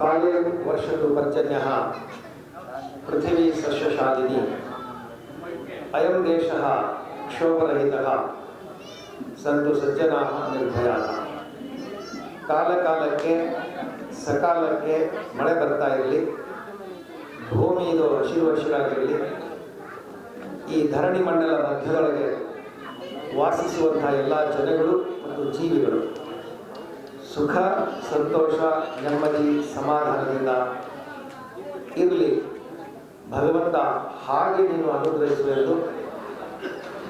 ಪರ್ಜನ್ಯ ಪೃಥಿವೀ ಸಸ್ಯಶಾಲಿನಿ. ಅಯಂ ದೇಶ ಕ್ಷೋಭರಹಿತ. ಸಂತು ಸಜ್ಜನಾ ನಿರ್ಭಯ ಕಾಲಕಾಲಕ್ಕೆ, ಸಕಾಲಕ್ಕೆ ಮಳೆ ಬರ್ತಾ ಇರಲಿ. ಭೂಮಿ ಇದು ಹಸಿರು ಹಸಿರಾಗಿರಲಿ. ಈ ಧರಣಿ ಮಂಡಲ ಮಧ್ಯದೊಳಗೆ ವಾಸಿಸುವಂತಹ ಎಲ್ಲ ಜನಗಳು ಮತ್ತು ಜೀವಿಗಳು. ಸುಖ, ಸಂತೋಷ, ನೆಮ್ಮದಿ, ಸಮಾಧಾನದಿಂದ ಇರಲಿ. ಭಗವಂತ ಹಾಗೆ ನೀನು ಅನುಗ್ರಹಿಸಬೇಕು.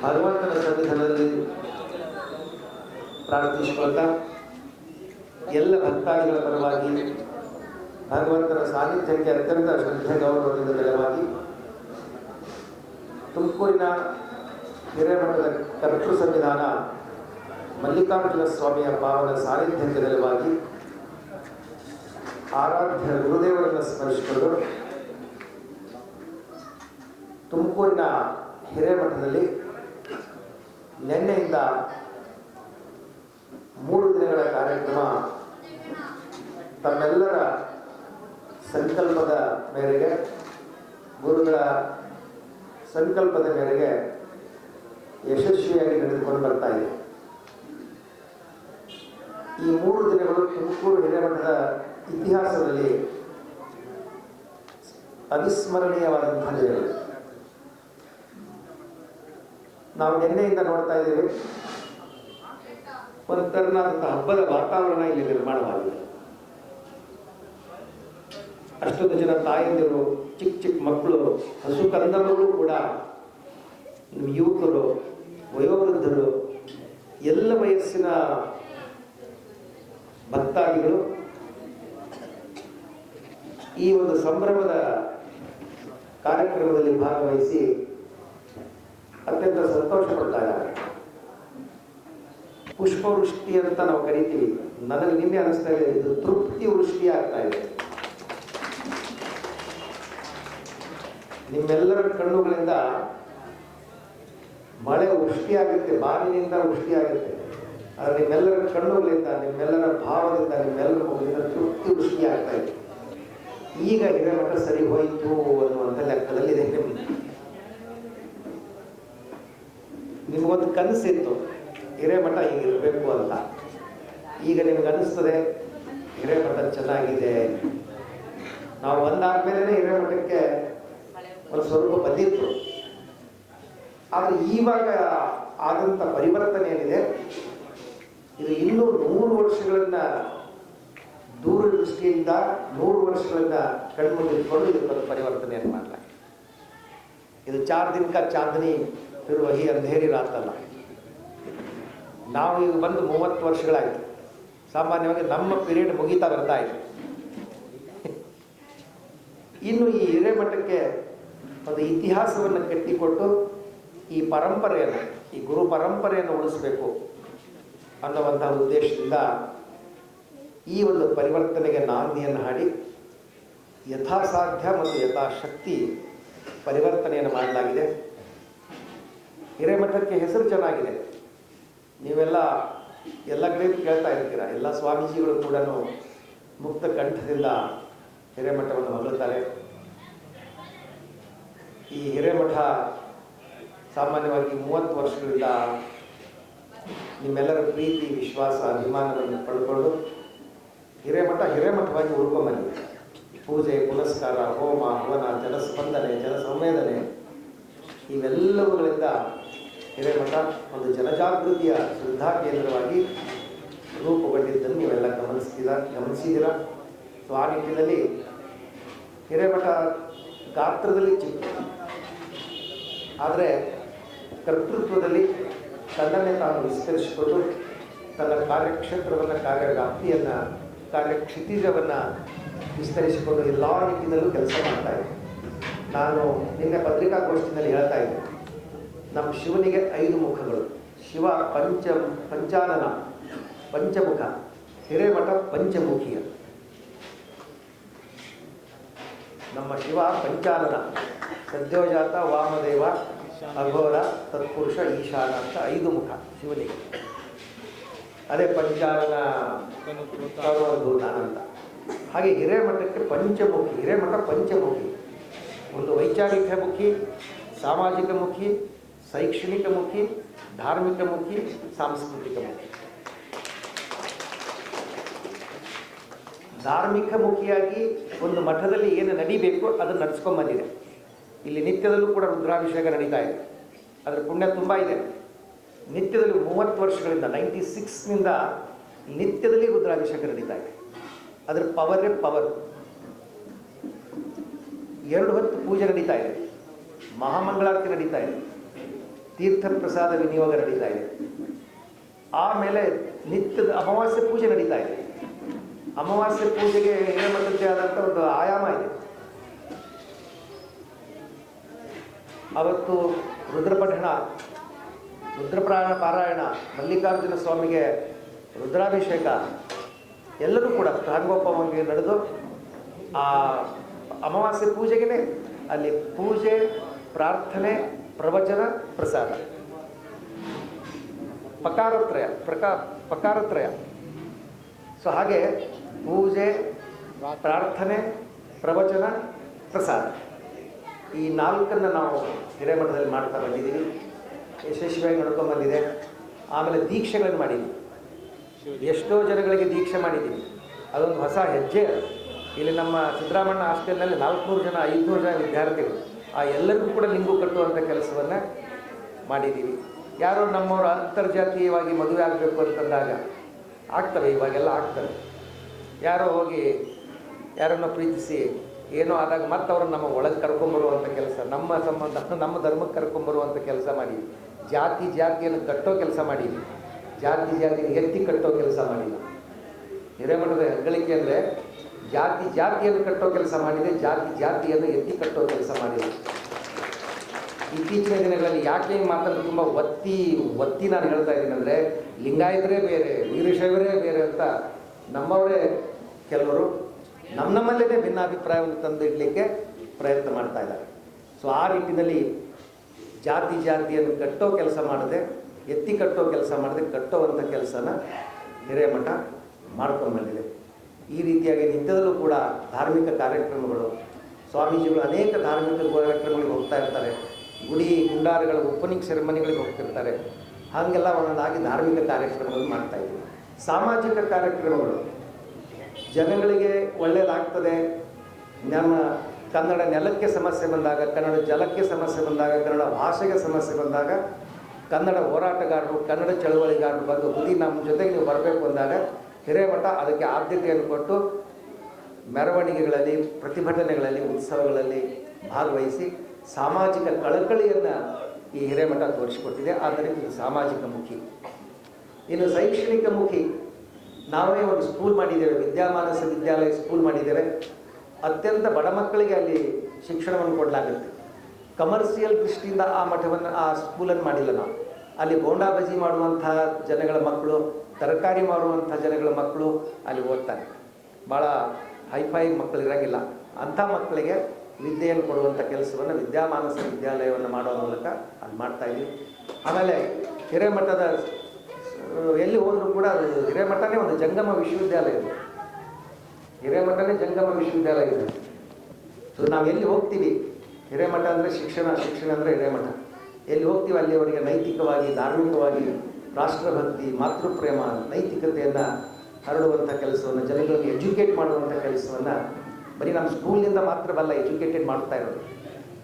ಭಗವಂತನ ಸನ್ನಿಧಾನದಲ್ಲಿ ಪ್ರಾರ್ಥಿಸಿಕೊಳ್ತಾ, ಎಲ್ಲ ಭಕ್ತಾದಿಗಳ ಪರವಾಗಿ ಭಗವಂತನ ಸಾನ್ನಿಧ್ಯಕ್ಕೆ ಅತ್ಯಂತ ಶ್ರದ್ಧೆ ಗೌರವದಿಂದ ಬೆಳವಾಗಿ ತುಮಕೂರಿನ ಹಿರೇಮಠದ ಕರ್ತೃ ಸಂವಿಧಾನ ಮಲ್ಲಿಕಾರ್ಜುನ ಸ್ವಾಮಿಯ ಪಾವನ ಸಾನ್ನಿಧ್ಯಕ್ಕೆ ನೆಲವಾಗಿ ಆರಾಧ್ಯ ಗುರುದೇವರನ್ನು ಸ್ಮರಿಸಿಕೊಂಡು ತುಮಕೂರಿನ ಹಿರೇಮಠದಲ್ಲಿ ನಿನ್ನೆಯಿಂದ ಮೂರು ದಿನಗಳ ಕಾರ್ಯಕ್ರಮ ತಮ್ಮೆಲ್ಲರ ಸಂಕಲ್ಪದ ಮೇರೆಗೆ, ಗುರುಗಳ ಸಂಕಲ್ಪದ ಮೇರೆಗೆ ಯಶಸ್ವಿಯಾಗಿ ನಡೆದುಕೊಂಡು ಬರ್ತಾ ಇದೆ. ಈ ಮೂರು ದಿನಗಳು ತುಮಕೂರು ಹಿರೇಮಠದ ಇತಿಹಾಸದಲ್ಲಿ ಅವಿಸ್ಮರಣೀಯವಾದಂತಹ ದಿನಗಳು ನಾವು ನಿನ್ನೆಯಿಂದ ನೋಡ್ತಾ ಇದ್ದೇವೆ, ಒಂದು ತರನಾದಂತಹ ಹಬ್ಬದ ವಾತಾವರಣ ಇಲ್ಲಿ ನಿರ್ಮಾಣವಾಗಿದೆ. ಅಷ್ಟೊಂದು ಜನ ತಾಯಂದಿರು ಚಿಕ್ಕ ಚಿಕ್ಕ ಮಕ್ಕಳು, ಹಸು ಕಂದವರು ಕೂಡ ಯುವಕರು, ವಯೋವೃದ್ಧರು, ಎಲ್ಲ ವಯಸ್ಸಿನ ಭಕ್ತಾದಿಗಳು, ಈ ಒಂದು ಸಂಭ್ರಮದ ಕಾರ್ಯಕ್ರಮದಲ್ಲಿ ಭಾಗವಹಿಸಿ ಅತ್ಯಂತ ಸಂತೋಷ ಪಡ್ತಾ ಇದ್ದಾರೆ. ಪುಷ್ಪವೃಷ್ಟಿ ಅಂತ ನಾವು ಕರಿತೀವಿ. ನನಗೆ ನಿನ್ನೆ ಅನಿಸ್ತಾ ಇದೆ, ಇದು ತೃಪ್ತಿ ವೃಷ್ಟಿ ಆಗ್ತಾ ಇದೆ. ನಿಮ್ಮೆಲ್ಲರ ಕಣ್ಣುಗಳಿಂದ ಮಳೆ ವೃಷ್ಟಿಯಾಗುತ್ತೆ ವೃಷ್ಟಿ ಆಗುತ್ತೆ. ಆದರೆ ನಿಮ್ಮೆಲ್ಲರ ಕಣ್ಣುಗಳಿಂದ, ನಿಮ್ಮೆಲ್ಲರ ಭಾವದಿಂದ, ನಿಮ್ಮೆಲ್ಲರ ಮುಗಿದ ತೃಪ್ತಿ ವೃಷ್ಟಿ ಆಗ್ತಾ ಇತ್ತು ಈಗ ಹಿರೇಮಠ ಸರಿ ಹೋಯಿತು ಅನ್ನುವಂಥ ಲೆಕ್ಕದಲ್ಲಿದೆ. ನಿಮ್ಗೆ ನಿಮಗೊಂದು ಕನಸಿತ್ತು ಹಿರೇಮಠ ಹೀಗಿರಬೇಕು ಅಂತ. ಈಗ ನಿಮ್ಗೆ ಅನಿಸ್ತದೆ ಹಿರೇಮಠ ಚೆನ್ನಾಗಿದೆ. ನಾವು ಒಂದಾದ್ಮೇಲೆ ಹಿರೇಮಠಕ್ಕೆ ಒಂದು ಸ್ವಲ್ಪ ಬಂದಿತ್ತು. ಆದರೆ ಈವಾಗ ಆದಂಥ ಪರಿವರ್ತನೆ ಏನಿದೆ ಇದು ಇನ್ನೂ ನೂರು ವರ್ಷಗಳನ್ನ ದೂರದೃಷ್ಟಿಯಿಂದ ನೂರು ವರ್ಷಗಳನ್ನ ಕಣ್ಮುಂದಿಟ್ಕೊಂಡು ಇದಕ್ಕೊಂದು ಪರಿವರ್ತನೆಯನ್ನು ಮಾಡಲಾಗಿದೆ ಇದು ಚಾರ್ ದಿನಕ ಚಾಂದನಿ ಇರುವ ಈ ಅಂಧೇರಿ ರಾತಲ್ಲ ನಾವು ಈಗ ಬಂದು ಮೂವತ್ತು ವರ್ಷಗಳಾಯಿತು. ಸಾಮಾನ್ಯವಾಗಿ ನಮ್ಮ ಪೀರಿಯಡ್ ಮುಗೀತಾ ಬರ್ತಾ ಇದೆ. ಇನ್ನು ಈ ಹಿರೇಮಠಕ್ಕೆ ಒಂದು ಇತಿಹಾಸವನ್ನು ಕಟ್ಟಿಕೊಟ್ಟು ಈ ಪರಂಪರೆಯನ್ನು, ಈ ಗುರು ಪರಂಪರೆಯನ್ನು ಉಳಿಸಬೇಕು. ಅನ್ನುವಂಥ ಉದ್ದೇಶದಿಂದ ಈ ಒಂದು ಪರಿವರ್ತನೆಗೆ ನಾಂದಿಯನ್ನು ಹಾಡಿ ಯಥಾಸಾಧ್ಯ ಮತ್ತು ಯಥಾಶಕ್ತಿ ಪರಿವರ್ತನೆಯನ್ನು ಮಾಡಲಾಗಿದೆ. ಹಿರೇಮಠಕ್ಕೆ ಹೆಸರು ಚೆನ್ನಾಗಿದೆ. ನೀವೆಲ್ಲ ಎಲ್ಲ ಕಡೆ ಕೇಳ್ತಾ ಇರ್ತೀರ? ಎಲ್ಲ ಸ್ವಾಮೀಜಿಗಳು ಕೂಡ ಮುಕ್ತ ಕಂಠದಿಂದ ಹಿರೇಮಠವನ್ನು ಹೊಗಳುತ್ತಾರೆ ಈ ಹಿರೇಮಠ ಸಾಮಾನ್ಯವಾಗಿ ಮೂವತ್ತು ವರ್ಷಗಳಿಂದ ನಿಮ್ಮೆಲ್ಲರ ಪ್ರೀತಿ, ವಿಶ್ವಾಸ ಅಭಿಮಾನವನ್ನು ಪಡ್ಕೊಂಡು ಹಿರೇಮಠ ಹಿರೇಮಠವಾಗಿ ಉಳ್ಕೊಂಬನ್ನಿ. ಪೂಜೆ, ಪುನಸ್ಕಾರ, ಹೋಮ, ಹವನ ಜನಸ್ಪಂದನೆ ಜನ ಸಂವೇದನೆ ಇವೆಲ್ಲವುಗಳಿಂದ ಹಿರೇಮಠ ಒಂದು ಜನಜಾಗೃತಿಯ ಶ್ರದ್ಧಾ ಕೇಂದ್ರವಾಗಿ ರೂಪುಗೊಂಡಿದ್ದನ್ನು ನೀವೆಲ್ಲ ಗಮನಿಸ್ತೀರ? ಗಮನಿಸಿದ್ದೀರ? ಸೊ ಆ ನಿಟ್ಟಿನಲ್ಲಿ ಹಿರೇಮಠ ಗಾತ್ರದಲ್ಲಿ ಚಿಕ್ಕ, ಆದರೆ ಕರ್ತೃತ್ವದಲ್ಲಿ ತನ್ನನ್ನೇ ತಾನು ವಿಸ್ತರಿಸಿಕೊಂಡು ತನ್ನ ಕಾರ್ಯಕ್ಷೇತ್ರವನ್ನು, ಕಾರ್ಯವ್ಯಾಪ್ತಿಯನ್ನು, ಕಾರ್ಯಕ್ಷಿತಿಜವನ್ನು ವಿಸ್ತರಿಸಿಕೊಂಡು ಎಲ್ಲ ನಿಟ್ಟಿನಲ್ಲೂ ಕೆಲಸ ಮಾಡ್ತಾ ಇದೆ. ನಾನು ನಿನ್ನೆ ಪತ್ರಿಕಾಗೋಷ್ಠಿನಲ್ಲಿ ಹೇಳ್ತಾ ಇದ್ದೆ ನಮ್ಮ ಶಿವನಿಗೆ ಐದು ಮುಖಗಳು. ಶಿವ ಪಂಚ, ಪಂಚಾನನ, ಪಂಚಮುಖ, ಹಿರೇಮಠ ಪಂಚಮುಖಿಯ. ನಮ್ಮ ಶಿವ ಪಂಚಾನನ. ಸದ್ಯೋಜಾತ ವಾಮದೇವ ಅಘೋರ ತತ್ಪುರುಷ ಈಶಾನ ಅಂತ ಐದು ಮುಖ ಶಿವನಿಗೆ ಅದೇ ಪಂಚಾನನ ಸರ್ವಭೂತ ಅಂತ ಹಾಗೆ ಹಿರೇಮಠಕ್ಕೆ ಪಂಚಮುಖಿ, ಹಿರೇಮಠ ಪಂಚಮುಖಿ. ಒಂದು ವೈಚಾರಿಕ ಮುಖಿ ಸಾಮಾಜಿಕ ಮುಖಿ ಶೈಕ್ಷಣಿಕ ಮುಖಿ ಧಾರ್ಮಿಕ ಮುಖಿ ಸಾಂಸ್ಕೃತಿಕ ಮುಖಿ ಧಾರ್ಮಿಕ ಮುಖಿಯಾಗಿ ಒಂದು ಮಠದಲ್ಲಿ ಏನು ನಡಿಬೇಕು ಅದನ್ನು ನಡೆಸ್ಕೊಂಬಂದಿದೆ. ಇಲ್ಲಿ ನಿತ್ಯದಲ್ಲೂ ಕೂಡ ರುದ್ರಾಭಿಷೇಕ ನಡೀತಾ ಇದೆ. ಅದರ ಪುಣ್ಯ ತುಂಬ ಇದೆ. ನಿತ್ಯದಲ್ಲಿ ಮೂವತ್ತು ವರ್ಷಗಳಿಂದ ನೈಂಟಿ ಸಿಕ್ಸ್ನಿಂದ ನಿತ್ಯದಲ್ಲಿ ರುದ್ರಾಭಿಷೇಕ ನಡೀತಾ ಇದೆ. ಅದರ ಪವರೇ ಪವರ್ ಎರಡು ಹೊತ್ತು ಪೂಜೆ ನಡೀತಾ ಇದೆ. ಮಹಾಮಂಗಳಾರತಿ ನಡೀತಾ ಇದೆ. ತೀರ್ಥ ಪ್ರಸಾದ ವಿನಿಯೋಗ ನಡೀತಾ ಇದೆ. ಆಮೇಲೆ ನಿತ್ಯದ ಅಮಾವಾಸ್ಯೆ ಪೂಜೆ ನಡೀತಾ ಇದೆ. ಅಮಾವಾಸ್ಯೆ ಪೂಜೆಗೆ ಹಿರೇಮಠದ್ದೇ ಆದಂಥ ಒಂದು ಆಯಾಮ ಇದೆ. ಅವತ್ತು ರುದ್ರಪಠಣ ರುದ್ರಪ್ರಾಯಣ ಪಾರಾಯಣ, ಮಲ್ಲಿಕಾರ್ಜುನ ಸ್ವಾಮಿಗೆ ರುದ್ರಾಭಿಷೇಕ, ಎಲ್ಲರೂ ಕೂಡ ಸಾಂಗೋಪವಾಗಿ ನಡೆದು ಆ ಅಮಾವಾಸ್ಯೆ ಪೂಜೆಗೆ ಅಲ್ಲಿ ಪೂಜೆ, ಪ್ರಾರ್ಥನೆ, ಪ್ರವಚನ, ಪ್ರಸಾದ. ಪಕಾರತ್ರಯ, ಪ್ರಕಾ, ಪಕಾರತ್ರಯ. ಸೊ ಹಾಗೆ ಪೂಜೆ, ಪ್ರಾರ್ಥನೆ, ಪ್ರವಚನ, ಪ್ರಸಾದ. ಈ ನಾಲ್ಕನ್ನು ನಾವು ಹಿರೇಮಠದಲ್ಲಿ ಮಾಡ್ತಾ ಬಂದಿದ್ದೀವಿ. ಯಶಸ್ವಿಯಾಗಿ ನಡ್ಕೊಂಡು ಬಂದಿದೆ. ಆಮೇಲೆ ದೀಕ್ಷೆಗಳನ್ನು ಮಾಡಿದ್ದೀವಿ ಎಷ್ಟೋ ಜನಗಳಿಗೆ ದೀಕ್ಷೆ ಮಾಡಿದ್ದೀವಿ. ಅದೊಂದು ಹೊಸ ಹೆಜ್ಜೆ. ಇಲ್ಲಿ ನಮ್ಮ ಸಿದ್ದರಾಮಣ್ಣ ಹಾಸ್ಟೆಲ್ನಲ್ಲಿ ನಾಲ್ಕುನೂರು ಜನ, ಐದುನೂರು ಜನ ವಿದ್ಯಾರ್ಥಿಗಳು. ಆ ಎಲ್ಲರಿಗೂ ಕೂಡ ಲಿಂಗು ಕಟ್ಟುವಂಥ ಕೆಲಸವನ್ನು ಮಾಡಿದ್ದೀವಿ. ಯಾರೋ ನಮ್ಮವರು ಅಂತರ್ಜಾತೀಯವಾಗಿ ಮದುವೆ ಆಗಬೇಕು ಅಂತಂದಾಗ ಆಗ್ತವೆ, ಇವಾಗೆಲ್ಲ ಆಗ್ತವೆ. ಯಾರೋ ಹೋಗಿ ಯಾರನ್ನು ಪ್ರೀತಿಸಿ ಏನೋ ಆದಾಗ ಮತ್ತೆ ಅವ್ರನ್ನ ನಮ್ಮ ಒಳಗೆ ಕರ್ಕೊಂಬರುವಂಥ ಕೆಲಸ, ನಮ್ಮ ಸಂಬಂಧ, ನಮ್ಮ ಧರ್ಮಕ್ಕೆ ಕರ್ಕೊಂಬರುವಂಥ ಕೆಲಸ ಮಾಡಿದ್ವಿ. ಜಾತಿ ಜಾತಿಯನ್ನು ಕಟ್ಟೋ ಕೆಲಸ ಮಾಡಿದ್ವಿ. ಜಾತಿ ಜಾತಿಯನ್ನು ಎತ್ತಿ ಕಟ್ಟೋ ಕೆಲಸ ಮಾಡಿಲ್ಲ ಹಿರೇಮಠದ ಹೆಗ್ಗಳಿಕೆ ಅಂದರೆ ಜಾತಿ ಜಾತಿಯನ್ನು ಕಟ್ಟೋ ಕೆಲಸ ಮಾಡಿದೆ, ಜಾತಿ ಜಾತಿಯನ್ನು ಎತ್ತಿ ಕಟ್ಟೋ ಕೆಲಸ ಮಾಡಿದೆ. ಇತ್ತೀಚಿನ ದಿನಗಳಲ್ಲಿ ಯಾಕೆ ಈ ಮಾತನ್ನು ತುಂಬ ಒತ್ತಿ ಒತ್ತಿ ನಾನು ಹೇಳ್ತಾ ಇದ್ದೀನಿ ಅಂದರೆ, ಲಿಂಗಾಯತರೇ ಬೇರೆ, ವೀರಶೈವರೇ ಬೇರೆ ಅಂತ ನಮ್ಮವರೇ ಕೆಲವರು ನಮ್ಮ ನಮ್ಮಲ್ಲೇ ಭಿನ್ನಾಭಿಪ್ರಾಯವನ್ನು ತಂದು ಇಡಲಿಕ್ಕೆ ಪ್ರಯತ್ನ ಮಾಡ್ತಾ ಇದ್ದಾರೆ. ಸೊ ಆ ನಿಟ್ಟಿನಲ್ಲಿ ಜಾತಿ ಜಾತಿಯನ್ನು ಕಟ್ಟೋ ಕೆಲಸ ಮಾಡದೆ, ಎತ್ತಿ ಕಟ್ಟೋ ಕೆಲಸ ಮಾಡದೆ ಕಟ್ಟೋವಂಥ ಕೆಲಸನ ಹಿರೇಮಠ ಮಾಡ್ಕೊಂಡು ಬಂದಿದೆ. ಈ ರೀತಿಯಾಗಿ ನಿತ್ಯದಲ್ಲೂ ಕೂಡ ಧಾರ್ಮಿಕ ಕಾರ್ಯಕ್ರಮಗಳು, ಸ್ವಾಮೀಜಿಗಳು ಅನೇಕ ಧಾರ್ಮಿಕ ಕಾರ್ಯಕ್ರಮಗಳಿಗೆ ಹೋಗ್ತಾ ಇರ್ತಾರೆ. ಗುಡಿ, ಗುಂಡಾರಗಳ ಓಪನಿಂಗ್ ಸೆರೆಮನಿಗಳಿಗೆ ಹೋಗ್ತಿರ್ತಾರೆ. ಹಾಗೆಲ್ಲ ಒಂದೊಂದಾಗಿ ಧಾರ್ಮಿಕ ಕಾರ್ಯಕ್ರಮಗಳು ಮಾಡ್ತಾ ಇದ್ದೀವಿ. ಸಾಮಾಜಿಕ ಕಾರ್ಯಕ್ರಮಗಳು ಜನಗಳಿಗೆ ಒಳ್ಳೆಯದಾಗ್ತದೆ ನಮ್ಮ ಕನ್ನಡ ನೆಲಕ್ಕೆ ಸಮಸ್ಯೆ ಬಂದಾಗ, ಕನ್ನಡ ಜಲಕ್ಕೆ ಸಮಸ್ಯೆ ಬಂದಾಗ, ಕನ್ನಡ ಭಾಷೆಗೆ ಸಮಸ್ಯೆ ಬಂದಾಗ, ಕನ್ನಡ ಹೋರಾಟಗಾರರು, ಕನ್ನಡ ಚಳವಳಿಗಾರರು ಬಂದು ಹುದಿ ನಮ್ಮ ಜೊತೆಗೆ ನೀವು ಬರಬೇಕು ಅಂದಾಗ, ಹಿರೇಮಠ ಅದಕ್ಕೆ ಆದ್ಯತೆಯನ್ನು ಕೊಟ್ಟು ಮೆರವಣಿಗೆಗಳಲ್ಲಿ, ಪ್ರತಿಭಟನೆಗಳಲ್ಲಿ, ಉತ್ಸವಗಳಲ್ಲಿ ಭಾಗವಹಿಸಿ ಸಾಮಾಜಿಕ ಕಳಕಳಿಯನ್ನು ಈ ಹಿರೇಮಠ ತೋರಿಸಿಕೊಟ್ಟಿದೆ. ಆದ್ದರಿಂದ ಇದು ಸಾಮಾಜಿಕ ಮುಖಿ. ಇನ್ನು ಶೈಕ್ಷಣಿಕ ಮುಖಿ. ನಾವೇ ಒಂದು ಸ್ಕೂಲ್ ಮಾಡಿದ್ದೇವೆ, ವಿದ್ಯಾಮಾನಸ ವಿದ್ಯಾಲಯ ಸ್ಕೂಲ್ ಮಾಡಿದ್ದೇವೆ. ಅತ್ಯಂತ ಬಡ ಮಕ್ಕಳಿಗೆ ಅಲ್ಲಿ ಶಿಕ್ಷಣವನ್ನು ಕೊಡಲಾಗುತ್ತೆ. ಕಮರ್ಷಿಯಲ್ ದೃಷ್ಟಿಯಿಂದ ಆ ಮಠವನ್ನು, ಆ ಸ್ಕೂಲನ್ನು ಮಾಡಿಲ್ಲ ನಾವು. ಅಲ್ಲಿ ಬೋಂಡಾ ಬಜಿ ಮಾಡುವಂಥ ಜನಗಳ ಮಕ್ಕಳು, ತರಕಾರಿ ಮಾಡುವಂಥ ಜನಗಳ ಮಕ್ಕಳು ಅಲ್ಲಿ ಓದ್ತಾರೆ. ಭಾಳ ಹೈಫೈ ಮಕ್ಕಳು ಇರೋಂಗಿಲ್ಲ ಅಂಥ ಮಕ್ಕಳಿಗೆ ವಿದ್ಯೆಯನ್ನು ಕೊಡುವಂಥ ಕೆಲಸವನ್ನು ವಿದ್ಯಾಮಾನಸ ವಿದ್ಯಾಲಯವನ್ನು ಮಾಡೋ ಮೂಲಕ ಅಲ್ಲಿ ಮಾಡ್ತಾಯಿದ್ವಿ ಆಮೇಲೆ ಹಿರೇಮಠದ ಎಲ್ಲಿ ಹೋದರೂ ಕೂಡ ಅದು ಹಿರೇಮಠನೇ ಒಂದು ಜಂಗಮ ವಿಶ್ವವಿದ್ಯಾಲಯ ಇದೆ. ಹಿರೇಮಠನೇ ಜಂಗಮ ವಿಶ್ವವಿದ್ಯಾಲಯ ಇದೆ. ಸೊ ನಾವು ಎಲ್ಲಿ ಹೋಗ್ತೀವಿ? ಹಿರೇಮಠ ಅಂದರೆ ಶಿಕ್ಷಣ ಶಿಕ್ಷಣ ಅಂದರೆ ಹಿರೇಮಠ. ಎಲ್ಲಿ ಹೋಗ್ತೀವಿ? ಅಲ್ಲಿ ಅವರಿಗೆ ನೈತಿಕವಾಗಿ, ಧಾರ್ಮಿಕವಾಗಿ, ರಾಷ್ಟ್ರಭಕ್ತಿ, ಮಾತೃಪ್ರೇಮ, ನೈತಿಕತೆಯನ್ನು ಹರಡುವಂಥ ಕೆಲಸವನ್ನು, ಜನಗಳಿಗೆ ಎಜುಕೇಟ್ ಮಾಡುವಂಥ ಕೆಲಸವನ್ನು ಬರೀ ನಮ್ಮ ಸ್ಕೂಲ್ನಿಂದ ಮಾತ್ರವಲ್ಲ ಎಜುಕೇಟೆಡ್ ಮಾಡ್ತಾ ಇರೋದು.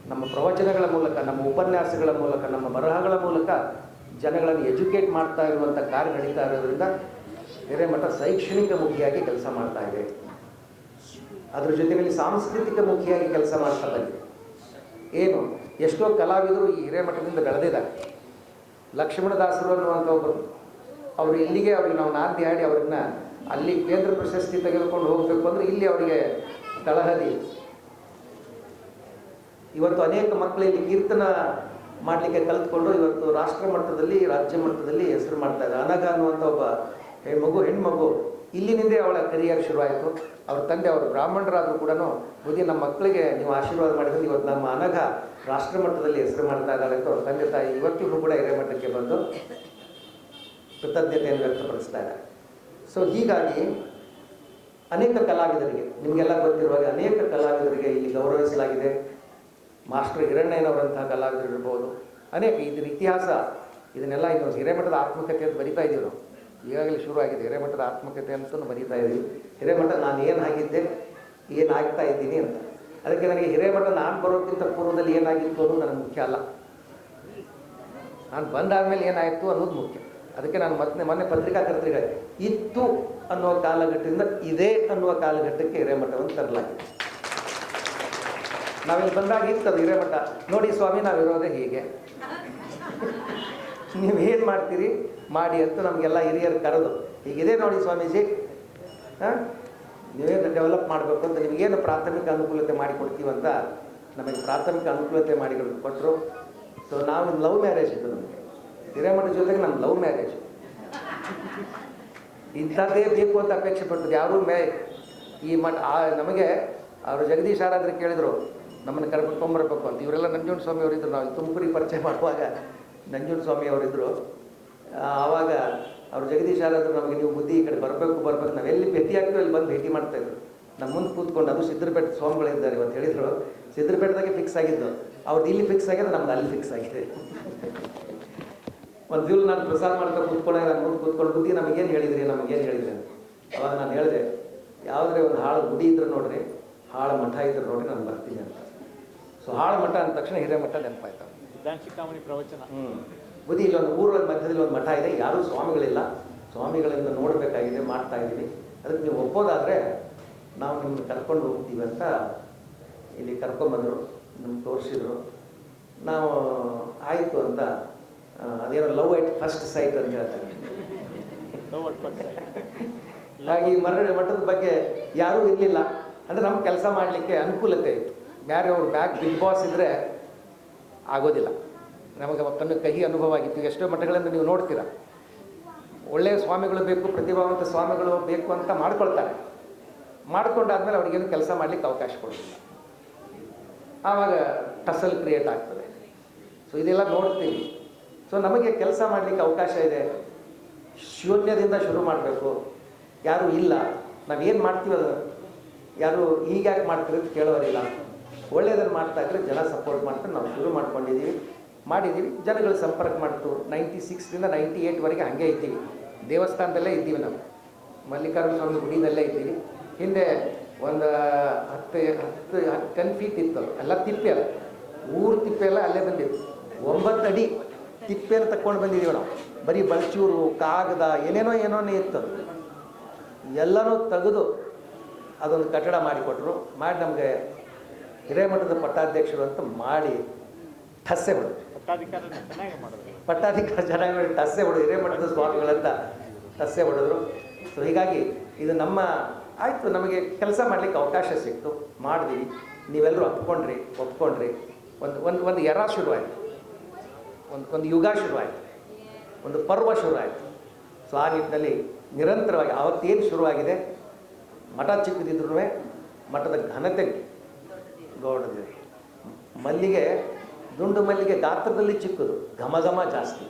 ನಮ್ಮ ಪ್ರವಚನಗಳ ಮೂಲಕ, ನಮ್ಮ ಉಪನ್ಯಾಸಗಳ ಮೂಲಕ, ನಮ್ಮ ಬರಹಗಳ ಮೂಲಕ ಜನಗಳನ್ನು ಎಜುಕೇಟ್ ಮಾಡ್ತಾ ಇರುವಂಥ ಕಾರ್ಯ ನಡೀತಾ ಇರೋದ್ರಿಂದ ಹಿರೇಮಠ ಶೈಕ್ಷಣಿಕ ಮುಖಿಯಾಗಿ ಕೆಲಸ ಮಾಡ್ತಾ ಇದೆ. ಅದ್ರ ಜೊತೆಯಲ್ಲಿ ಸಾಂಸ್ಕೃತಿಕ ಮುಖಿಯಾಗಿ ಕೆಲಸ ಮಾಡ್ತಾ ಬಂದಿದೆ. ಏನು, ಎಷ್ಟೋ ಕಲಾವಿದರು ಈ ಹಿರೇಮಠದಿಂದ ಬೆಳೆದಿದ್ದಾರೆ. ಲಕ್ಷ್ಮಣದಾಸರು ಅನ್ನುವಂಥ ಒಬ್ಬರು. ಅವರು ಇಲ್ಲಿಗೆ ಅವ್ರಿಗೆ ನಾವು ನಾಂದಿ ಹಾಡಿ ಅವ್ರನ್ನ ಅಲ್ಲಿ ಕೇಂದ್ರ ಪ್ರಶಸ್ತಿ ತೆಗೆದುಕೊಂಡು ಹೋಗಬೇಕು ಅಂದರೆ ಇಲ್ಲಿ ಅವರಿಗೆ ತಳಹದಿ. ಇವತ್ತು ಅನೇಕ ಮಕ್ಕಳು ಇಲ್ಲಿ ಕೀರ್ತನ ಮಾಡಲಿಕ್ಕೆ ಕಲಿತ್ಕೊಂಡು ಇವತ್ತು ರಾಷ್ಟ್ರ ಮಟ್ಟದಲ್ಲಿ, ರಾಜ್ಯ ಮಟ್ಟದಲ್ಲಿ ಹೆಸರು ಮಾಡ್ತಾ ಇದ್ದಾರೆ. ಅನಗ ಅನ್ನುವಂಥ ಒಬ್ಬ ಮಗು ಹೆಣ್ಮಗು ಇಲ್ಲಿನಿಂದೇ ಅವಳ ಕರಿಯರ್ ಶುರುವಾಯಿತು. ಅವ್ರ ತಂದೆ, ಅವರು ಬ್ರಾಹ್ಮಣರಾದರೂ ಕೂಡ ಬುದ್ಧಿ, ನಮ್ಮ ಮಕ್ಕಳಿಗೆ ನೀವು ಆಶೀರ್ವಾದ ಮಾಡಿದ್ರೆ ಇವತ್ತು ನಮ್ಮ ಅನಘ ರಾಷ್ಟ್ರ ಮಟ್ಟದಲ್ಲಿ ಹೆಸರು ಮಾಡ್ತಾ ಇದ್ದಾಳೆ ಅಂತ ಅವ್ರ ತಂದೆ ತಾಯಿ ಇವತ್ತಿಗೂ ಕೂಡ ಹಿರೇಮಠಕ್ಕೆ ಬಂದು ಕೃತಜ್ಞತೆಯನ್ನು ವ್ಯಕ್ತಪಡಿಸ್ತಾ ಇದ್ದಾರೆ. ಸೊ ಹೀಗಾಗಿ ಅನೇಕ ಕಲಾವಿದರಿಗೆ, ನಿಮಗೆಲ್ಲ ಗೊತ್ತಿರುವಾಗ ಅನೇಕ ಕಲಾವಿದರಿಗೆ ಇಲ್ಲಿ ಗೌರವಿಸಲಾಗಿದೆ. ಮಾಸ್ಟರ್ ಹಿರಣ್ಣಯ್ಯನವರಂತಹ ಕಲಾವಿದರು ಇರ್ಬೋದು. ಅನೇಕ ಇದರ ಇತಿಹಾಸ. ಇದನ್ನೆಲ್ಲ ಇನ್ನು ಹಿರೇಮಠದ ಆತ್ಮಕತೆ ಅಂತ ಬರಿತಾ ಇದ್ದೀವಿ ನಾವು. ಈಗಾಗಲೇ ಶುರು ಆಗಿದೆ ಹಿರೇಮಠದ ಆತ್ಮಕತೆ ಅಂತಲೂ ಬರಿತಾ ಇದ್ದೀವಿ ಹಿರೇಮಠ ನಾನು ಏನಾಗಿದ್ದೆ ಏನಾಗ್ತಾ ಇದ್ದೀನಿ ಅಂತ. ಅದಕ್ಕೆ ನನಗೆ ಹಿರೇಮಠ ನಾನು ಬರೋಕ್ಕಿಂತ ಪೂರ್ವದಲ್ಲಿ ಏನಾಗಿತ್ತು ಅನ್ನೋದು ನನಗೆ ಮುಖ್ಯ ಅಲ್ಲ. ನಾನು ಬಂದಾದ್ಮೇಲೆ ಏನಾಯಿತು ಅನ್ನೋದು ಮುಖ್ಯ. ಅದಕ್ಕೆ ನಾನು ಮತ್ತೆ ಮೊನ್ನೆ ಪತ್ರಿಕಾಕರ್ತರಿಗೆ ಇತ್ತು ಅನ್ನುವ ಕಾಲಘಟ್ಟದಿಂದ ಇದೆ ಅನ್ನುವ ಕಾಲಘಟ್ಟಕ್ಕೆ ಹಿರೇಮಠವನ್ನು ತರಲಾಗಿದೆ. ನಾವಿಲ್ಲಿ ಬಂದಾಗ ಇರ್ತದೆ ಹಿರೇಮಠ. ನೋಡಿ ಸ್ವಾಮಿ, ನಾವಿರೋದೇ ಹೀಗೆ. ನೀವು ಏನು ಮಾಡ್ತೀರಿ? ಮಾಡಿ ಅಂತ ನಮಗೆಲ್ಲ ಹಿರಿಯರು ಕರೆದು. ಹೀಗಿದೆ ನೋಡಿ ಸ್ವಾಮೀಜಿ. ಹಾಂ? ನೀವೇನು ಡೆವಲಪ್ ಮಾಡಬೇಕು ಅಂತ ನಿಮಗೇನು ಪ್ರಾಥಮಿಕ ಅನುಕೂಲತೆ ಮಾಡಿಕೊಡ್ತೀವಂತ ನಮಗೆ ಪ್ರಾಥಮಿಕ ಅನುಕೂಲತೆ ಮಾಡಿ ಕೊಟ್ಟರು ಸೊ ನಾವು ಲವ್ ಮ್ಯಾರೇಜ್ ಇತ್ತು ನಮಗೆ. ಹಿರೇಮಠ ಜೊತೆಗೆ ನಮ್ಮ ಲವ್ ಮ್ಯಾರೇಜ್ ಇಂಥದ್ದೇ ಬೇಕು ಅಂತ ಅಪೇಕ್ಷೆ ಯಾರು ಯಾರೂ ಮೇ ಈ ಮಠ ನಮಗೆ ಅವರು ಜಗದೀಶ್ ಆರಾದ್ರೆ ಕೇಳಿದರು ನಮ್ಮನ್ನು ಕರ್ಕೊಂಬರ್ಬೇಕು ಅಂತ. ಇವರೆಲ್ಲ ನಂಜುಂಡ ಸ್ವಾಮಿ ಅವರಿದ್ದರು ನಾವು ತುಮಕೂರಿಗೆ ಪರಿಚಯ ಮಾಡುವಾಗ ನಂಜುಂಡ ಸ್ವಾಮಿ ಅವರಿದ್ದರು ಆವಾಗ ಅವರು ಜಗದೀಶ್ ಆರಾದ್ರು ನಮಗೆ ನೀವು ಬುದ್ಧಿ ಈ ಕಡೆ ಬರಬೇಕು ಬರಬೇಕು. ನಾವು ಎಲ್ಲಿ ಭೇಟಿ ಆಗ್ತೀವಿ ಅಲ್ಲಿ ಬಂದು ಭೇಟಿ ಮಾಡ್ತಾ ಇದ್ದರು ನಮ್ಮ ಮುಂದೆ ಕೂತ್ಕೊಂಡು ಅದು ಸಿದ್ದರಪೇಟೆ ಸ್ವಾಮಿಗಳಿದ್ದಾರೆ ಇವತ್ತು ಹೇಳಿದರು. ಸಿದ್ದರಪೇಟೆದಾಗೆ ಫಿಕ್ಸ್ ಆಗಿದ್ದು. ಅವ್ರದ್ದು ಇಲ್ಲಿ ಫಿಕ್ಸ್ ಆಗಿದೆ, ನಮ್ದು ಅಲ್ಲಿ ಫಿಕ್ಸ್ ಆಗಿದೆ. ಒಂದು ನಾನು ಪ್ರಸಾರ ಮಾಡ್ತಾ ಕೂತ್ಕೊಂಡಾಗ ನಾನು ಮುಂದೆ ಕೂತ್ಕೊಂಡು ಬುದ್ಧಿ ನಮಗೇನು ಹೇಳಿದ್ರಿ ನಮಗೇನು ಹೇಳಿದ್ರಿ ಅವಾಗ ನಾನು ಹೇಳಿದೆ ಯಾವುದೇ ಒಂದು ಹಾಳು ಗುಡಿ ಇದ್ರೆ ನೋಡ್ರಿ, ಹಾಳು ಮಠ ಇದ್ರೆ ನೋಡ್ರಿ, ನಾನು ಬರ್ತೀನಿ ಅಂತ. ಸೊ ಹಾಳು ಮಠ ಅಂದ ತಕ್ಷಣ ಹಿರೇಮಠ ನೆನಪಾಯ್ತು ಚಿಕ್ಕಾಮಣಿ ಪ್ರವಚನ. ಹ್ಞೂ ಬುದ್ಧಿ ಇಲ್ಲೊಂದು ಊರ ಮಧ್ಯದಲ್ಲಿ ಒಂದು ಮಠ ಇದೆ ಯಾರೂ ಸ್ವಾಮಿಗಳಿಲ್ಲ. ಸ್ವಾಮಿಗಳಿಂದ ನೋಡಬೇಕಾಗಿದೆ ಮಾಡ್ತಾ ಇದ್ದೀವಿ ಅದಕ್ಕೆ ನೀವು ಒಪ್ಪೋದಾದರೆ ನಾವು ನಿಮ್ಗೆ ಕರ್ಕೊಂಡು ಹೋಗ್ತೀವಿ ಅಂತ ಇಲ್ಲಿ ಕರ್ಕೊಂಬಂದರು ನಮ್ಗೆ ತೋರಿಸಿದ್ರು. ನಾವು ಆಯಿತು ಅಂತ ಅದೇನೋ ಲವ್ ಎಟ್ ಫಸ್ಟ್ ಸೈಟ್ ಅಂತ ಹೇಳ್ತಾರೆ. ಹಾಗಾಗಿ ಮರಳಿ ಮಠದ ಬಗ್ಗೆ ಯಾರೂ ಇರಲಿಲ್ಲ. ಅಂದರೆ ನಮ್ಗೆ ಕೆಲಸ ಮಾಡಲಿಕ್ಕೆ ಅನುಕೂಲತೆ ಇತ್ತು. ಬೇರೆ ಅವ್ರ ಬ್ಯಾಕ್ ಬಿಗ್ ಬಾಸ್ ಇದ್ದರೆ ಆಗೋದಿಲ್ಲ. ನಮಗೆ ಮತ್ತೊಮ್ಮೆ ಕಹಿ ಅನುಭವ ಆಗಿತ್ತು. ಈಗ ಎಷ್ಟೋ ಮಠಗಳನ್ನು ನೀವು ನೋಡ್ತೀರ. ಒಳ್ಳೆಯ ಸ್ವಾಮಿಗಳು ಬೇಕು, ಪ್ರತಿಭಾವಂತ ಸ್ವಾಮಿಗಳು ಬೇಕು ಅಂತ ಮಾಡ್ಕೊಳ್ತಾರೆ. ಮಾಡ್ಕೊಂಡಾದ್ಮೇಲೆ ಅವ್ರಿಗೇನು ಕೆಲಸ ಮಾಡಲಿಕ್ಕೆ ಅವಕಾಶ ಕೊಡೋದಿಲ್ಲ ಆವಾಗ ಟಸಲ್ ಕ್ರಿಯೇಟ್ ಆಗ್ತದೆ. ಸೊ ಇದೆಲ್ಲ ನೋಡ್ತೀವಿ. ಸೊ ನಮಗೆ ಕೆಲಸ ಮಾಡಲಿಕ್ಕೆ ಅವಕಾಶ ಇದೆ. ಶೂನ್ಯದಿಂದ ಶುರು ಮಾಡಬೇಕು. ಯಾರೂ ಇಲ್ಲ. ನಾವೇನು ಮಾಡ್ತೀವಿ ಯಾರು ಹೀಗ್ಯಾಕೆ ಮಾಡ್ತೀವಿ ಅಂತ ಕೇಳೋರಿಲ್ಲ. ಒಳ್ಳೆಯದನ್ನು ಮಾಡ್ತಾ ಇದ್ರೆ ಜನ ಸಪೋರ್ಟ್ ಮಾಡ್ತಾರೆ ನಾವು ಶುರು ಮಾಡ್ಕೊಂಡಿದ್ದೀವಿ. ಮಾಡಿದ್ದೀವಿ. ಜನಗಳು ಸಂಪರ್ಕ ಮಾಡ್ತು. ನೈಂಟಿ ಸಿಕ್ಸ್ದಿಂದ ನೈಂಟಿ ಏಯ್ಟ್ವರೆಗೆ ಹಾಗೆ ಇದ್ದೀವಿ. ದೇವಸ್ಥಾನದಲ್ಲೇ ಇದ್ದೀವಿ ನಾವು. ಮಲ್ಲಿಕಾರ್ಜುನ ಒಂದು ಗುಡಿನಲ್ಲೇ ಇದ್ದೀವಿ. ಹಿಂದೆ ಒಂದು ಹತ್ತು ಹತ್ತು ಟೆನ್ ಫೀಟ್ ಇತ್ತು. ಎಲ್ಲ ತಿಪ್ಪೆ ಅಲ್ಲ ಊರು ತಿಪ್ಪೆ ಎಲ್ಲ ಅಲ್ಲೇ ಬಂದಿತ್ತು. ಒಂಬತ್ತು ಅಡಿ ತಿಪ್ಪೆನ ತಕ್ಕೊಂಡು ಬಂದಿದ್ದೀವಿ ನಾವು. ಬರೀ ಬಲ್ಚೂರು ಕಾಗದ, ಏನೇನೋ ಏನೋನೇ ಇತ್ತು. ಎಲ್ಲನೂ ತೆಗೆದು ಅದೊಂದು ಕಟ್ಟಡ ಮಾಡಿಕೊಟ್ರು. ಮಾಡಿ ನಮಗೆ ಹಿರೇಮಠದ ಪಟ್ಟಾಧ್ಯಕ್ಷರು ಅಂತ ಮಾಡಿ ಠಸ್ಸೆ ಹೊಡೆದು ಪಟ್ಟಾಧಿಕಾರ ಚೆನ್ನಾಗಿ ಟಸ್ಸೆ ಹೊಡೆದು ಹಿರೇಮಠದ ಸ್ವಾಮಿಗಳಂತ ಟಸ್ಸೆ ಹೊಡೆದ್ರು. ಸೊ ಹೀಗಾಗಿ ಇದು ನಮ್ಮ ಆಯಿತು ನಮಗೆ ಕೆಲಸ ಮಾಡಲಿಕ್ಕೆ ಅವಕಾಶ ಸಿಕ್ತು. ಮಾಡಿದ್ವಿ. ನೀವೆಲ್ಲರೂ ಒಪ್ಕೊಂಡ್ರಿ ಒಪ್ಕೊಂಡ್ರಿ. ಒಂದು ಒಂದು ಒಂದು ಎರ ಶುರುವಾಯಿತು. ಒಂದು ಒಂದು ಯುಗ ಶುರುವಾಯಿತು. ಒಂದು ಪರ್ವ ಶುರುವಾಯಿತು. ಸೊ ಆ ನಿಟ್ಟಿನಲ್ಲಿ ನಿರಂತರವಾಗಿ ಆವತ್ತೇನು ಶುರುವಾಗಿದೆ? ಮಠ ಚಿಕ್ಕದಿದ್ರೂ ಮಠದ ಘನತೆ ಗೌಡದಿದೆ ಮಲ್ಲಿಗೆ ದುಂಡು ಮಲ್ಲಿಗೆ ಗಾತ್ರದಲ್ಲಿ ಚಿಕ್ಕದು ಘಮ ಘಮ ಜಾಸ್ತಿ.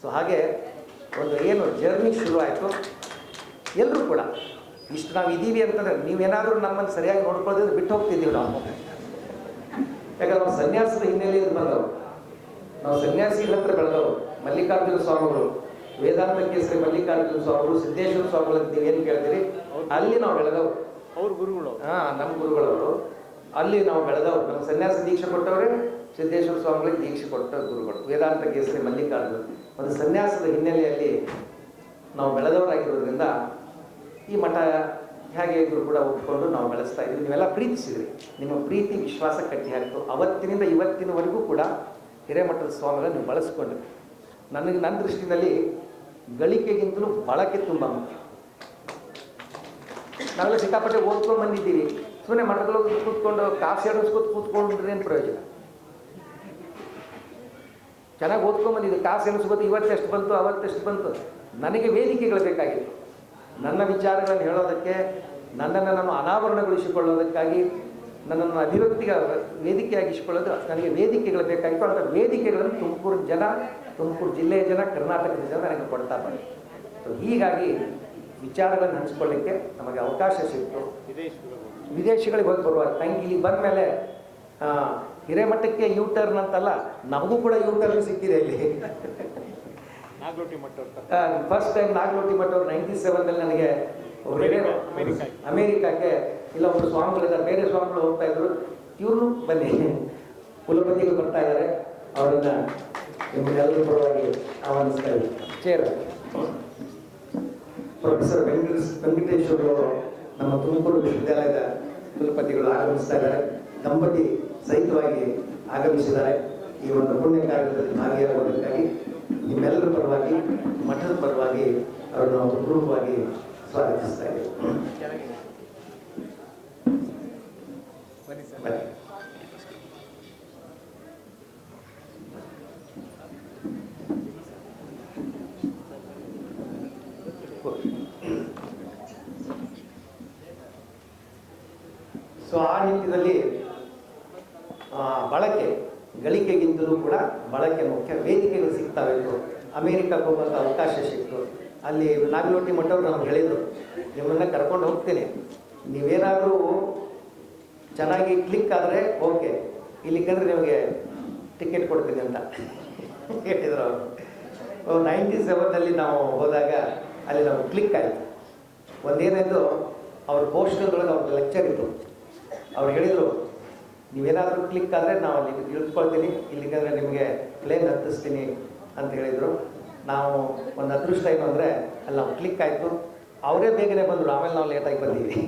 ಸೊ ಹಾಗೆ ಒಂದು ಏನು ಜರ್ನಿ ಶುರುವಾಯಿತು ಎಲ್ಲರೂ ಕೂಡ ಇಷ್ಟು ನಾವು ಇದ್ದೀವಿ ಅಂತಂದ್ರೆ ನೀವೇನಾದರೂ ನಮ್ಮನ್ನು ಸರಿಯಾಗಿ ನೋಡ್ಕೊಳ್ಳೋದ್ರೆ ಬಿಟ್ಟು ಹೋಗ್ತಿದ್ದೀವಿ ನಾವು. ಯಾಕಂದ್ರೆ ನಾವು ಸನ್ಯಾಸದ ಹಿನ್ನೆಲೆಯಲ್ಲಿ ಬಂದವರು. ನಾವು ಸನ್ಯಾಸಿ ಹತ್ರ ಬೆಳೆದವರು. ಮಲ್ಲಿಕಾರ್ಜುನ ಸ್ವಾಮಿಗಳು ವೇದಾಂತ ಕೇಸರಿ ಮಲ್ಲಿಕಾರ್ಜುನ ಸ್ವಾಮಿಗಳು ಸಿದ್ದೇಶ್ವರ ಸ್ವಾಮಿಗಳು ಅಂತ ಏನು ಕೇಳ್ತೀರಿ? ಅಲ್ಲಿ ನಾವು ಬೆಳೆದವರು. ಅವ್ರ ಗುರುಗಳು ಹಾ ನಮ್ಮ ಗುರುಗಳವರು. ಅಲ್ಲಿ ನಾವು ಬೆಳೆದವರು ನಮ್ಮ ಸನ್ಯಾಸ ದೀಕ್ಷೆ ಕೊಟ್ಟವರೇ, ಸಿದ್ದೇಶ್ವರ ಸ್ವಾಮಿಗಳಿಗೆ ದೀಕ್ಷೆ ಕೊಟ್ಟ ಗುರುಗಳು. ವೇದಾಂತ ಕೇಸರಿ ಮಲ್ಲಿಕಾರ್ಜುನ್. ಒಂದು ಸನ್ಯಾಸದ ಹಿನ್ನೆಲೆಯಲ್ಲಿ ನಾವು ಬೆಳೆದವರಾಗಿರೋದ್ರಿಂದ ಈ ಮಠ ಹೇಗೆ ಇದ್ರು ಕೂಡ ಒಪ್ಪಿಕೊಂಡು ನಾವು ಬೆಳೆಸ್ತಾ ಇದ್ವಿ. ನೀವೆಲ್ಲ ಪ್ರೀತಿಸಿದ್ರಿ. ನಿಮ್ಮ ಪ್ರೀತಿ, ವಿಶ್ವಾಸ ಕಟ್ಟಿ ಹಾಕಿತು. ಅವತ್ತಿನಿಂದ ಇವತ್ತಿನವರೆಗೂ ಕೂಡ ಹಿರೇಮಠದ ಸ್ವಾಮಿಗಳ ನೀವು ಬಳಸ್ಕೊಂಡ್ರಿ. ನನಗೆ, ನನ್ನ ದೃಷ್ಟಿನಲ್ಲಿ ಗಳಿಕೆಗಿಂತಲೂ ಬಳಕೆ ತುಂಬ ಮುಖ್ಯ. ನಾವೆಲ್ಲ ಸಿಕ್ಕಾಪಟ್ಟೆ ಓದ್ಕೊಂಡು ಬಂದಿದ್ದೀವಿ ಸುಮ್ಮನೆ ಮಠಗಳು ಕೂತ್ಕೊಂಡು ಕಾಸು ಎಣಿಸ್ಕೊತ ಕೂತ್ಕೊಂಡ್ರೆ ಏನು ಪ್ರಯೋಜನ? ಚೆನ್ನಾಗಿ ಓದ್ಕೊಂಬಂದಿದ್ದು ಕಾಸು ಎಣಿಸ್ಬೋದು ಇವತ್ತೆಷ್ಟು ಬಂತು, ಅವತ್ತೆಷ್ಟು ಬಂತು. ನನಗೆ ವೇದಿಕೆಗಳು ಬೇಕಾಗಿತ್ತು. ನನ್ನ ವಿಚಾರಗಳನ್ನು ಹೇಳೋದಕ್ಕೆ, ನನ್ನನ್ನು ನಾನು ಅನಾವರಣಗೊಳಿಸಿಕೊಳ್ಳೋದಕ್ಕಾಗಿ, ನನ್ನನ್ನು ಅಭಿವ್ಯಕ್ತಿಗೆ, ವೇದಿಕೆಯಾಗಿಸಿಕೊಳ್ಳೋದು ನನಗೆ ವೇದಿಕೆಗಳು ಬೇಕಾಗಿತ್ತು. ಅಂತ ವೇದಿಕೆಗಳನ್ನು ತುಮಕೂರು ಜನ, ತುಮಕೂರು ಜಿಲ್ಲೆಯ ಜನ, ಕರ್ನಾಟಕದ ಜನ ನನಗೆ ಕೊಡ್ತಾ ಬಂದರು. ಹೀಗಾಗಿ ವಿಚಾರಗಳನ್ನು ಹಂಚಿಕೊಳ್ಳಿಕ್ಕೆ ನಮಗೆ ಅವಕಾಶ ಸಿಕ್ತು. ವಿದೇಶಿಗಳಿಗೆ ಹೋಗಿ ಬರುವಾಗ ತಂಗಿ ಇಲ್ಲಿ ಬಂದ ಮೇಲೆ ಹಿರೇಮಠಕ್ಕೆ ಯೂ ಟರ್ನ್ ಅಂತಲ್ಲ ನಮಗೂ ಕೂಡ ಯೂ ಟರ್ನ್ ಸಿಕ್ಕಿದೆ ಇಲ್ಲಿ. ನಾಗಲೋಟಿ ಮಠ ಅಂತ. ಫಸ್ಟ್ ಟೈಮ್ ನಾಗಲೋಟಿ ಮಠ ಅವ್ರು ನೈಂಟಿ ಸೆವೆನಲ್ಲಿ ನನಗೆ ಒಬ್ರು ಅಮೆರಿಕಾಕ್ಕೆ. ಇಲ್ಲ ಒಬ್ಬರು ಸ್ವಾಮಿಗಳಿದ್ದಾರೆ ಬೇರೆ ಸ್ವಾಮಿಗಳು ಹೋಗ್ತಾ ಇದ್ರು. ಇವರು ಬನ್ನಿ. ಕುಲಪತಿಗಳು ಬರ್ತಾ ಇದ್ದಾರೆ. ಅವರನ್ನ ನಿಮ್ಗೆಲ್ಲರೂ ಪರವಾಗಿ ಆಹ್ವಾನಿಸ್ತಾ ಇದ್ದಾರೆ ಚೇರ್ ಪ್ರೊಫೆಸರ್ ವೆಂಕಟೇಶ್ ವೆಂಕಟೇಶ್ವರ ನಮ್ಮ ತುಮಕೂರು ವಿಶ್ವವಿದ್ಯಾಲಯದ ಕುಲಪತಿಗಳು ಆಗಮಿಸ್ತಾ ಇದ್ದಾರೆ. ದಂಪತಿ ಸಹಿತವಾಗಿ ಆಗಮಿಸಿದ್ದಾರೆ. ಈ ಒಂದು ಪುಣ್ಯ ಕಾರ್ಯದಲ್ಲಿ ಭಾಗಿಯಾಗುವುದಕ್ಕಾಗಿ ನಿಮ್ಮೆಲ್ಲರ ಪರವಾಗಿ ಮಠದ ಪರವಾಗಿ ಅವರನ್ನು ಹೃದಯವಾಗಿ ಸ್ವಾಗತಿಸ್ತಾ ಇದ್ದೀವಿ. ಸೊ ಆ ನಿಟ್ಟಿನಲ್ಲಿ ಬಳಕೆ, ಗಳಿಕೆಗಿಂತಲೂ ಕೂಡ ಬಳಕೆ ಮುಖ್ಯ. ವೇದಿಕೆಗಳು ಸಿಗ್ತವೆ ಇತ್ತು ಅಮೇರಿಕಕ್ಕೆ ಹೋಗುವಂಥ ಅವಕಾಶ ಸಿಕ್ತು. ಅಲ್ಲಿ ನಾಗಲೋಟಿ ಮಠವ್ರು ನಾವು ಹೇಳಿದರು ನಿಮ್ಮನ್ನು ಕರ್ಕೊಂಡು ಹೋಗ್ತೀನಿ. ನೀವೇನಾದರೂ ಚೆನ್ನಾಗಿ ಕ್ಲಿಕ್ ಆದರೆ ಓಕೆ. ಇಲ್ಲಿಕ್ಕಂದ್ರೆ ನಿಮಗೆ ಟಿಕೆಟ್ ಕೊಡ್ತೀನಿ ಅಂತ ಹೇಳಿದರು ಅವರು. ನೈಂಟಿ ಸೆವೆನ್ನಲ್ಲಿ ನಾವು ಹೋದಾಗ ಅಲ್ಲಿ ನಾವು ಕ್ಲಿಕ್ ಆಯಿತು. ಒಂದೇನಾಯ್ತು ಅವ್ರ ಪೋಸ್ಟರ್ದೊಳಗೆ ಅವ್ರ ಲೆಕ್ಚರ್ ಇತ್ತು. ಅವ್ರು ಹೇಳಿದರು ನೀವೇನಾದರೂ ಕ್ಲಿಕ್ ಆದರೆ ನಾವು ಅಲ್ಲಿ ಇಳಿಸ್ಕೊಳ್ತೀನಿ ಇಲ್ಲಿಗಂದರೆ ನಿಮಗೆ ಪ್ಲೇನ್ ಹತ್ತಿಸ್ತೀನಿ ಅಂತ ಹೇಳಿದರು. ನಾವು ಒಂದು ಅದೃಷ್ಟ ಏನು ಅಂದರೆ ಅಲ್ಲಿ ನಾವು ಕ್ಲಿಕ್ ಆಯಿತು. ಅವರೇ ಬೇಗನೆ ಬಂದರು ಆಮೇಲೆ ನಾವು ಲೇಟಾಗಿ ಬಂದೀವಿ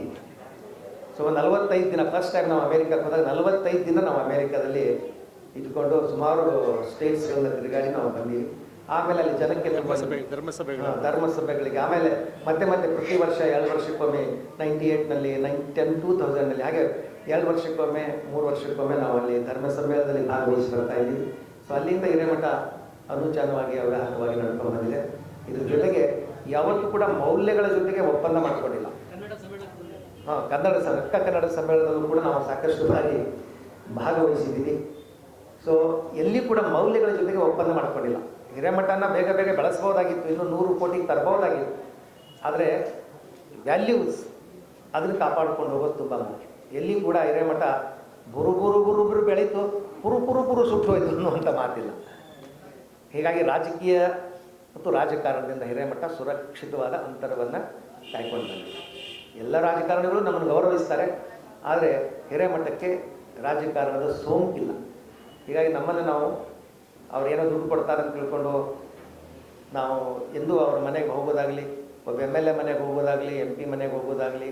ಸೊ ಒಂದು ನಲವತ್ತೈದು ದಿನ ಫಸ್ಟ್ ಟೈಮ್ ನಾವು ಅಮೇರಿಕಕ್ಕೆ ಹೋದಾಗ ನಲವತ್ತೈದು ದಿನ ನಾವು ಅಮೇರಿಕಾದಲ್ಲಿ ಇಟ್ಕೊಂಡು ಸುಮಾರು ಸ್ಟೇಟ್ಸ್ಗಳನ್ನ ತಿರುಗಾಡಿ ನಾವು ಬಂದೀವಿ ಆಮೇಲೆ ಅಲ್ಲಿ ಜನಕ್ಕೆ ಧರ್ಮಸಭೆ ಧರ್ಮಸಭೆಗಳು. ಧರ್ಮಸಭೆಗಳಿಗೆ. ಆಮೇಲೆ ಮತ್ತೆ ಮತ್ತೆ ಪ್ರತಿ ವರ್ಷ ಎರಡು ವರ್ಷಕ್ಕೊಮ್ಮೆ ನೈಂಟಿ ಏಯ್ಟ್ನಲ್ಲಿ ನೈನ್ ಟೆನ್ ಟೂ ತೌಸಂಡ್ನಲ್ಲಿ ಹಾಗೆ ಎರಡು ವರ್ಷಕ್ಕೊಮ್ಮೆ ಮೂರು ವರ್ಷಕ್ಕೊಮ್ಮೆ ನಾವು ಅಲ್ಲಿ ಧರ್ಮ ಸಮ್ಮೇಳನದಲ್ಲಿ ಭಾಗವಹಿಸಿ ಬರ್ತಾ ಇದ್ದೀವಿ. ಸೊ ಅಲ್ಲಿಂದ ಹಿರೇಮಠ ಅನುಚಾನವಾಗಿ ಅವ್ಯಾಹತವಾಗಿ ನಡ್ಕೊಂಡು ಬಂದಿದೆ. ಇದ್ರ ಜೊತೆಗೆ ಯಾವತ್ತೂ ಕೂಡ ಮೌಲ್ಯಗಳ ಜೊತೆಗೆ ಒಪ್ಪಂದ ಮಾಡಿಕೊಂಡಿಲ್ಲ. ಹಾಂ ಕನ್ನಡ ಸ ಅಕ್ಕ ಕನ್ನಡ ಸಮ್ಮೇಳನದಲ್ಲೂ ಕೂಡ ನಾವು ಸಾಕಷ್ಟು ಬಾರಿ ಭಾಗವಹಿಸಿದ್ದೀವಿ. ಸೊ ಎಲ್ಲಿ ಕೂಡ ಮೌಲ್ಯಗಳ ಜೊತೆಗೆ ಒಪ್ಪಂದ ಮಾಡಿಕೊಂಡಿಲ್ಲ. ಹಿರೇಮಠನ ಬೇಗ ಬೇಗ ಬೆಳೆಸ್ಬೋದಾಗಿತ್ತು. ಇನ್ನೂ ನೂರು ಕೋಟಿಗೆ ತರಬಹುದಾಗಿತ್ತು ಆದರೆ ವ್ಯಾಲ್ಯೂಸ್ ಅದನ್ನು ಕಾಪಾಡಿಕೊಂಡು ಹೋಗೋದು ತುಂಬ ಮುಖ್ಯ. ಎಲ್ಲಿ ಕೂಡ ಹಿರೇಮಠ ಬುರು ಬುರು ಬುರು ಬುರು ಬೆಳೀತು, ಪುರು ಪುರು ಪುರು ಸುಟ್ಟು ಹೋಯ್ತು ಅನ್ನುವಂಥ ಮಾತಿಲ್ಲ. ಹೀಗಾಗಿ ರಾಜಕೀಯ ಮತ್ತು ರಾಜಕಾರಣದಿಂದ ಹಿರೇಮಠ ಸುರಕ್ಷಿತವಾದ ಅಂತರವನ್ನು ಕಾಯ್ಕೊಂಡು ಎಲ್ಲ ರಾಜಕಾರಣಿಗಳು ನಮ್ಮನ್ನು ಗೌರವಿಸ್ತಾರೆ, ಆದರೆ ಹಿರೇಮಠಕ್ಕೆ ರಾಜಕಾರಣದ ಸೋಂಕಿಲ್ಲ ಹೀಗಾಗಿ ನಮ್ಮನ್ನು ನಾವು ಅವ್ರು ಏನೋ ದುಡ್ಡು ಕೊಡ್ತಾರೆ ಅಂತ ತಿಳ್ಕೊಂಡು ನಾವು ಎಂದೂ ಅವ್ರ ಮನೆಗೆ ಹೋಗೋದಾಗಲಿ, ಒಬ್ಬ ಎಂ ಎಲ್ ಎ ಮನೆಗೆ ಹೋಗೋದಾಗಲಿ ಎಂ ಪಿ ಮನೆಗೆ ಹೋಗೋದಾಗಲಿ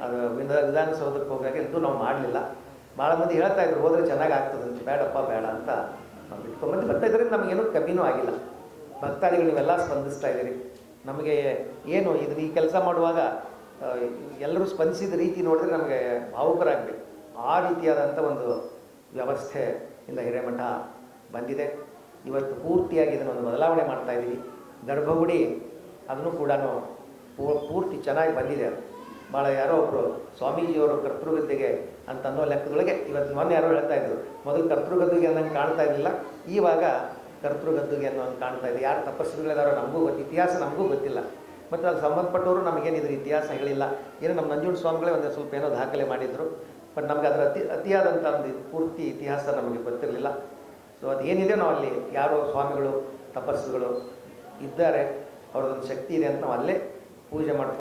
ಅದು ವಿಧ- ವಿಧಾನಸೌಧಕ್ಕೆ ಹೋಗೋದಾಗಲಿ ಇದು ನಾವು ಮಾಡಲಿಲ್ಲ. ಭಾಳ ಮಂದಿ ಹೇಳ್ತಾ ಇದ್ರು, ಹೋದರೆ ಚೆನ್ನಾಗಿ ಆಗ್ತದೆ ಅಂತ ಬೇಡಪ್ಪ, ಬೇಡ ಅಂತ ನಾವು ಬಿಟ್ಕೊಂಬಂದು ಬರ್ತಾ ಇದ್ರೆ ನಮಗೇನು ಕಮ್ಮಿನೂ ಆಗಿಲ್ಲ. ಭಕ್ತಾದಿಗಳು ನೀವೆಲ್ಲ ಸ್ಪಂದಿಸ್ತಾ ಇದ್ದೀರಿ. ನಮಗೆ ಏನು ಇದನ್ನ ಈ ಕೆಲಸ ಮಾಡುವಾಗ ಎಲ್ಲರೂ ಸ್ಪಂದಿಸಿದ ರೀತಿ ನೋಡಿದ್ರೆ ನಮಗೆ ಭಾವುಕರಾಗಬೇಕು. ಆ ರೀತಿಯಾದಂಥ ಒಂದು ವ್ಯವಸ್ಥೆ ಇಂದ ಹಿರೇಮಠ ಬಂದಿದೆ. ಇವತ್ತು ಪೂರ್ತಿಯಾಗಿ ಇದನ್ನು ಒಂದು ಬದಲಾವಣೆ ಮಾಡ್ತಾ ಇದ್ದೀವಿ. ಗರ್ಭಗುಡಿ ಅದನ್ನು ಕೂಡ ಪೂರ್ತಿ ಚೆನ್ನಾಗಿ ಬಂದಿದೆ ಅದು. ಭಾಳ ಯಾರೋ ಒಬ್ಬರು ಸ್ವಾಮೀಜಿಯವರು ಕರ್ತೃಗದ್ದೆಗೆ ಅಂತ ಅನ್ನೋ ಲೆಕ್ಕದೊಳಗೆ ಇವತ್ತು ಮೊನ್ನೆ ಯಾರೋ ಹೇಳ್ತಾ ಇದ್ರು, ಮೊದಲು ಕರ್ತೃಗದ್ದುಗೆ ಅನ್ನೋಂಗೆ ಕಾಣ್ತಾ ಇರಲಿಲ್ಲ, ಈವಾಗ ಕರ್ತೃಗದ್ದುಗೆ ಅನ್ನೋ ಕಾಣ್ತಾ ಇದೆ. ಯಾರು ತಪಸ್ಸುಗಳಿದಾರೋ ನಮಗೂ ಗೊತ್ತು, ಇತಿಹಾಸ ನಮಗೂ ಗೊತ್ತಿಲ್ಲ. ಮತ್ತು ಅದು ಸಂಬಂಧಪಟ್ಟವರು ನಮಗೇನಿದ್ರು ಇತಿಹಾಸ ಹೇಳಿಲ್ಲ. ಏನೋ ನಮ್ಮ ನಂಜುಂಡ ಸ್ವಾಮಿಗಳೇ ಒಂದು ಸ್ವಲ್ಪ ಏನೋ ದಾಖಲೆ ಮಾಡಿದರು. ಬಟ್ ನಮಗೆ ಅದರ ಅತಿ, ಅತಿಯಾದಂಥ ಒಂದು ಪೂರ್ತಿ ಇತಿಹಾಸ ನಮಗೆ ಗೊತ್ತಿರಲಿಲ್ಲ. ಸೊ ಅದು ಏನಿದೆ ನಾವು ಅಲ್ಲಿ ಯಾರೋ ಸ್ವಾಮಿಗಳು, ತಪಸ್ಸುಗಳು ಇದ್ದಾರೆ, ಅವ್ರದ್ದೊಂದು ಶಕ್ತಿ ಇದೆ ಅಂತ ನಾವು ಅಲ್ಲೇ ಪೂಜೆ ಮಾಡ್ತೀವಿ.